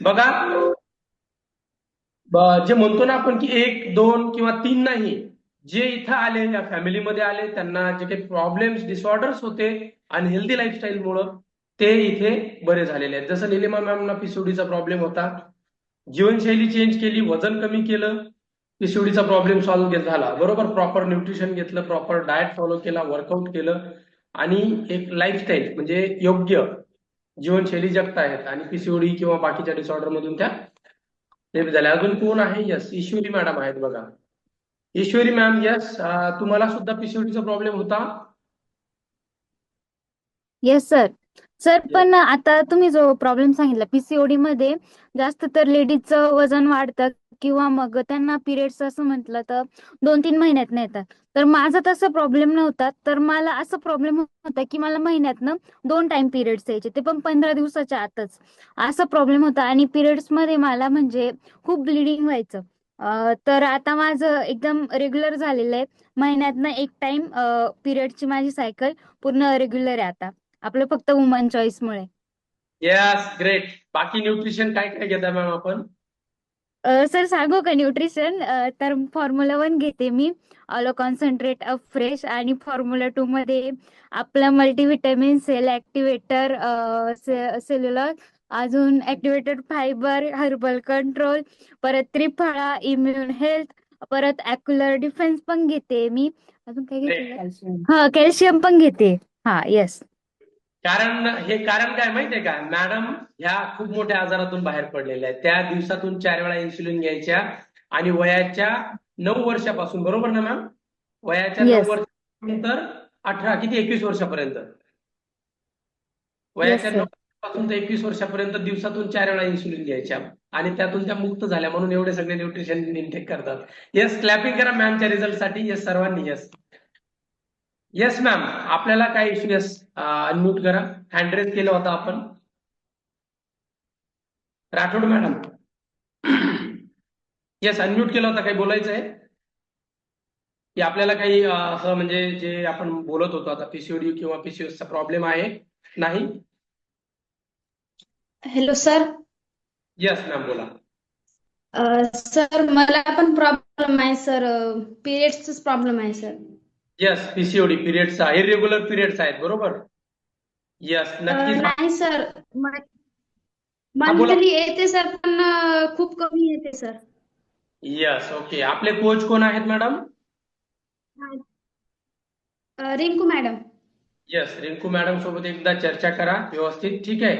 बघा. जे म्हणतो ना आपण की एक दोन किंवा तीन नाही जे इथं आले या फॅमिलीमध्ये आले त्यांना जे काही प्रॉब्लेम्स डिसऑर्डर्स होते अनहेल्दी लाईफस्टाईलमुळं ते इथे बरे झालेले आहेत. जसं निलिमा मॅमना पीसीओडीचा प्रॉब्लेम होता. जीवनशैली चेंज केली वजन कमी केलं पीसीओडीचा प्रॉब्लेम सॉल्व्ह झाला. बरोबर? प्रॉपर न्यूट्रिशन घेतलं प्रॉपर डाएट फॉलो केला वर्कआउट केलं. आणि एक लाईफस्टाईल म्हणजे योग्य जीवनशैली जगतायत आणि पीसीओडी किंवा बाकीच्या डिसऑर्डर मधून त्या झाल्या. अजून कोण आहे? यस ईश्वरी मॅडम आहेत बघा. ईश्वरी मॅम यस तुम्हाला सुद्धा पीसीओडीचा प्रॉब्लेम होता? येस सर सर पण आता तुम्ही जो प्रॉब्लेम सांगितला पीसीओडी मध्ये जास्त तर लेडीजचं वजन वाढतं किंवा मग त्यांना पिरियड्स असं म्हटलं तर दोन तीन महिन्यात येतात तर माझा तसा प्रॉब्लेम नव्हता. तर मला असा प्रॉब्लेम होता की मला महिन्यातनं दोन टाइम पिरियड्स यायचे. ते पण पंधरा दिवसाच्या आतच. असा प्रॉब्लेम होता आणि पिरियड्समध्ये मला म्हणजे खूप ब्लिडिंग व्हायचं. तर आता माझं एकदम रेग्युलर झालेलं आहे. महिन्यातनं एक टाइम पिरियडची माझी सायकल पूर्ण रेग्युलर आहे आता. आपलं फक्त वुमन चॉईसमुळे येस ग्रेट बाकी न्यूट्रिशन काय काय घेता मॅम आपण? सर सांगू का न्यूट्रिशन तर फॉर्म्युला वन घेते मी. ऑलो कॉन्सन्ट्रेट अप फ्रेश आणि फॉर्म्युला टू मध्ये आपलं मल्टीव्हिटॅमिन सेल ऍक्टिव्हेटर सेल्युलर अजून ऍक्टिव्हेटेड फायबर हर्बल कंट्रोल परत त्रिफळा इम्युन हेल्थ परत ॲक्युलर डिफेन्स पण घेते मी. अजून काय घेते? हा कॅल्शियम पण घेते. हा येस कारण हे कारण काय माहितीये का? मॅडम ह्या खूप मोठ्या आजारातून बाहेर पडलेल्या आहेत. त्या दिवसातून चार वेळा इन्सुलिन घ्यायच्या आणि वयाच्या नऊ वर्षापासून बरोबर ना मॅम वयाच्या Yes. नऊ वर्षानंतर अठरा किती? एकवीस वर्षापर्यंत. वयाच्या. नऊ वर्षापासून ते एकवीस वर्षापर्यंत दिवसातून चार वेळा इन्सुलिन घ्यायच्या आणि त्यातून त्या मुक्त झाल्या म्हणून एवढे सगळे न्यूट्रिशन इनटेक करतात. येस क्लॅपिंग करा मॅमच्या रिझल्टसाठी येस सर्वांनी येस येस मॅम आपल्याला काय इश्यू येस अनम्यूट करा. हँड रेज केलं होतं आपण. राठोड मॅडम. येस अनम्यूट केलं होतं. काही बोलायचं आहे? की आपल्याला काही असं म्हणजे जे आपण बोलत होतो आता पीसीओडी किंवा PCOS चा प्रॉब्लेम आहे? नाही? हॅलो सर येस मॅम बोला. सर मला पण प्रॉब्लेम आहे सर पिरियड्सचाच प्रॉब्लेम आहे सर येस पीसीओडी पिरियडचा इरेग्युलर पिरियड्स आहेत बरोबर येस नक्कीच नाही सर. मंथली येते सर पण अ, खूप कमी येते सर येस ओके आपले कोच कोण आहेत मॅडम अ, Rinku madam. Yes Rinku madam सोबत एकदा चर्चा करा व्यवस्थित. ठीक आहे.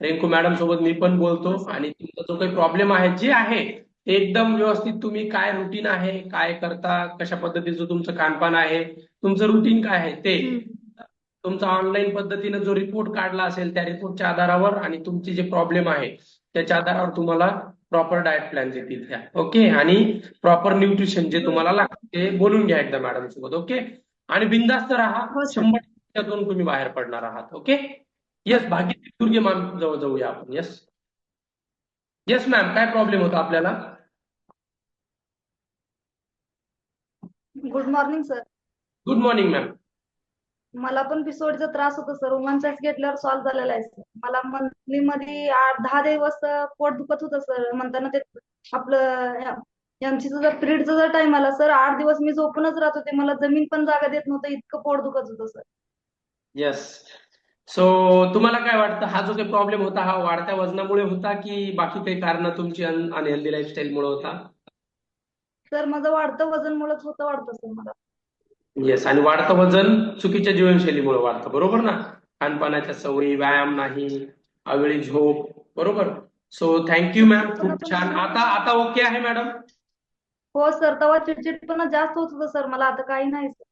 रिंकू मॅडम सोबत मी पण बोलतो आणि तुमचा जो काही प्रॉब्लेम आहे जे आहे एकदम व्यवस्थित तुम्ही काय रुटीन आहे काय करता कशा पद्धतीचं तुमचं खानपान आहे तुमचं रुटीन काय आहे ते. तुमचा ऑनलाईन पद्धतीनं जो रिपोर्ट काढला असेल त्या रिपोर्टच्या आधारावर आणि तुमचे जे प्रॉब्लेम आहे त्याच्या आधारावर तुम्हाला प्रॉपर डाएट प्लॅन देतील त्या ओके आणि प्रॉपर न्यूट्रिशन जे तुम्हाला लागतं ते बोलून घ्या एकदा मॅडम सोबत ओके आणि बिंदास्त राहा हो. शंभर त्यातून तुम्ही बाहेर पडणार आहात okay yes Bhagyashree Durge ma'am जवळ जाऊया आपण येस येस मॅम काय प्रॉब्लेम होता आपल्याला? Good morning sir good morning ma'am मला पण पिसोडचा त्रास होतो सर वुमन घेतल्यावर सॉल्व्ह झालेला आहे सर मला मंथली मध्ये आठ दहा दिवस पोट दुखत होतं सर म्हणताना ते आपलं एमसीचं जर पिरियडचा जर टाइम आला सर आठ दिवस मी झोपूनच राहत होते. मला जमीन पण जागा देत नव्हतं. इतकं पोट दुखत होतं सर येस सो तुम्हाला काय वाटतं? हा जो काही प्रॉब्लेम होता हा वाढत्या वजनामुळे होता की बाकी काही कारण तुमची अनहेल्दी लाईफस्टाईलमुळे होता? सर माझं वाढतं वजन मुळेच होतं वाढतं सर मला. येस आणि वाढतं वजन चुकीच्या जीवनशैलीमुळे वाढतं बरोबर ना? खानपानाच्या सवयी व्यायाम नाही अवेळी झोप बरोबर? सो थँक्यू मॅम खूप छान. आता आता ओके आहे मॅडम हो सर. तेव्हा चिडचिडपणा जास्त होत होतं सर. मला आता काही नाही सर.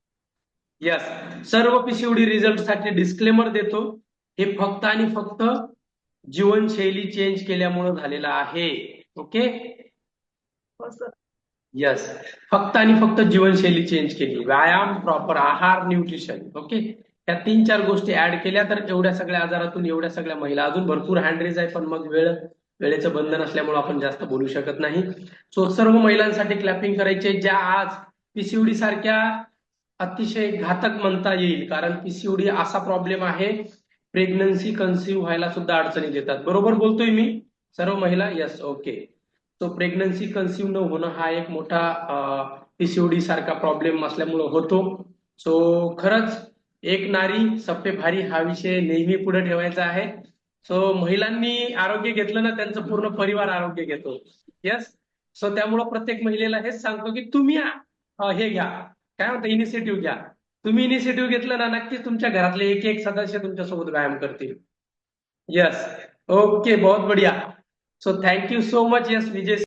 येस सर्व पीसीओडी रिझल्टसाठी डिस्क्लेमर देतो. हे फक्त आणि फक्त जीवनशैली चेंज केल्यामुळे झालेलं आहे. ओके हो सर. येस फक्त आणि फक्त जीवनशैली चेंज केली. व्यायाम प्रॉपर आहार न्यूट्रिशन ओके या तीन चार गोष्टी ऍड केल्या तर एवढ्या सगळ्या आजारातून एवढ्या सगळ्या महिला अजून भरपूर हँडरेज आहे पण मग वेळ वेळेचं बंधन असल्यामुळे आपण जास्त बोलू शकत नाही. सो सर्व महिलांसाठी क्लॅपिंग करायचे ज्या आज पीसीओडी सारख्या अतिशय घातक म्हणता येईल. कारण पीसीओडी असा प्रॉब्लेम आहे प्रेग्नन्सी कन्सिव्ह व्हायला सुद्धा अडचणी देतात. बरोबर बोलतोय मी? सर्व महिला? Yes okay so pregnancy conceive न होणं हा एक मोठा पीसीओडी सारखा प्रॉब्लेम असल्यामुळं होतो. सो खरंच एक नारी सप्पे भारी हा विषय नेहमी पुढे ठेवायचा आहे. सो महिलांनी आरोग्य घेतलं ना त्यांचं पूर्ण परिवार आरोग्य घेतो. यस सो त्यामुळं प्रत्येक महिलेला हेच सांगतो की तुम्ही हे घ्या. काय म्हणतं? इनिशिएटिव्ह घ्या. तुम्ही इनिशिएटिव्ह घेतलं ना नक्कीच तुमच्या घरातले एक एक सदस्य तुमच्यासोबत व्यायाम करतील. यस ओके बहुत बढ़िया. So thank you so much yes Vijay